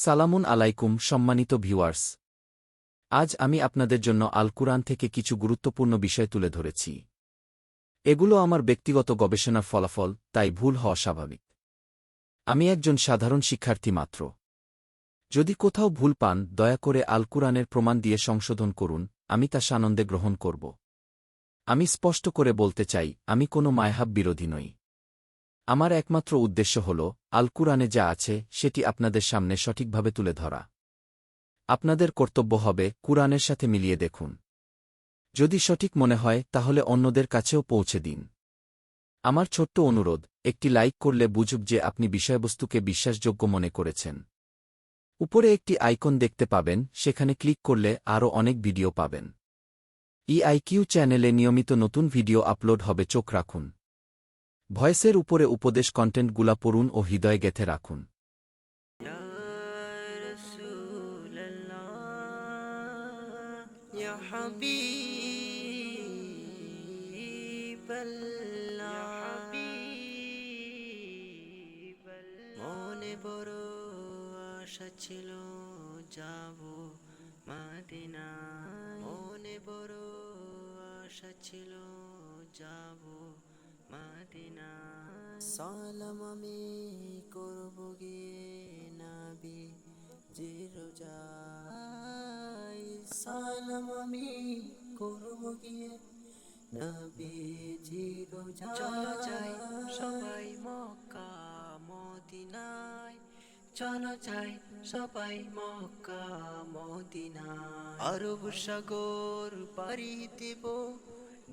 সালামুন আলাইকুম, সম্মানিত ভিউয়ার্স। আজ আমি আপনাদের জন্য আল কুরআন থেকে কিছু গুরুত্বপূর্ণ বিষয় তুলে ধরেছি। এগুলো আমার ব্যক্তিগত গবেষণার ফলাফল, তাই ভুল হওয়া স্বাভাবিক। আমি একজন সাধারণ শিক্ষার্থী মাত্র। যদি কোথাও ভুল পান, দয়া করে আল কুরআনের প্রমাণ দিয়ে সংশোধন করুন, আমি তা সানন্দে গ্রহণ করব। আমি স্পষ্ট করে বলতে চাই, আমি কোনো মায়হাব বিরোধী নই। আমার একমাত্র উদ্দেশ্য হল আল কুরআনে যা আছে, সেটি আপনাদের সামনে সঠিকভাবে তুলে ধরা। আপনাদের কর্তব্য হবে, কুরআনের সাথে মিলিয়ে দেখুন। যদি সঠিক মনে হয়, তাহলে অন্যদের কাছেও পৌঁছে দিন। আমার ছোট্ট অনুরোধ, একটি লাইক করলে বুঝুক যে আপনি বিষয়বস্তুকে বিশ্বাসযোগ্য মনে করেছেন। উপরে একটি আইকন দেখতে পাবেন, সেখানে ক্লিক করলে আরও অনেক ভিডিও পাবেন। ইআইকিউ চ্যানেলে নিয়মিত নতুন ভিডিও আপলোড হবে, চোখ রাখুন। ভয়েসের উপরে উপদেশ কন্টেন্টগুলা পড়ুন ও হৃদয় গেথে রাখুন। মনে বড় আশা ছিল যাব মাদিনা মনে বড় আশা ছিল যাব মাদিনা সালাম আমি করব গিয়ে নাবি জিরোজাই সালাম আমি করব গিয়ে নবী জিরোজাই চলো যাই সবাই মক্কা মদিনায়। চলো যাই সবাই মক্কা মদিনায়। আরব সাগর পাড়ি দেব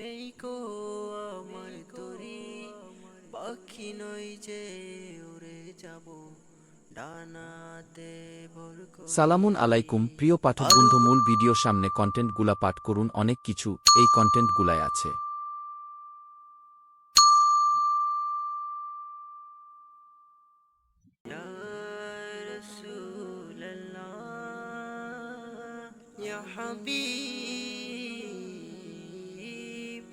নেই কো আমার তরি পাখি নই যে উড়ে যাব ডানাতে ভর করে। সালামুন আলাইকুম প্রিয় পাঠক বন্ধু মূল ভিডিও সামনে কন্টেন্টগুলা পাঠ করুন অনেক কিছু এই কন্টেন্টগুলায় আছে يا رسول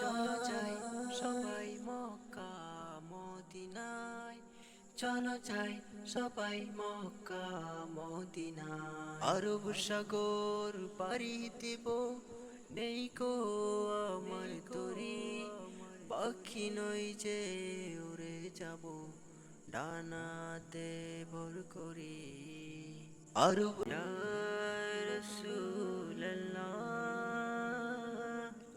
চলো যাই সবাই মক্কা, মদিনায়। চলো যাই সবাই মক্কা, মদিনায়। আরব সাগর পাড়ি দেব। নেই কো আমার তরি পাখি নই যে উড়ে যাব। ডানাতে ভর করি। আরব ইয়া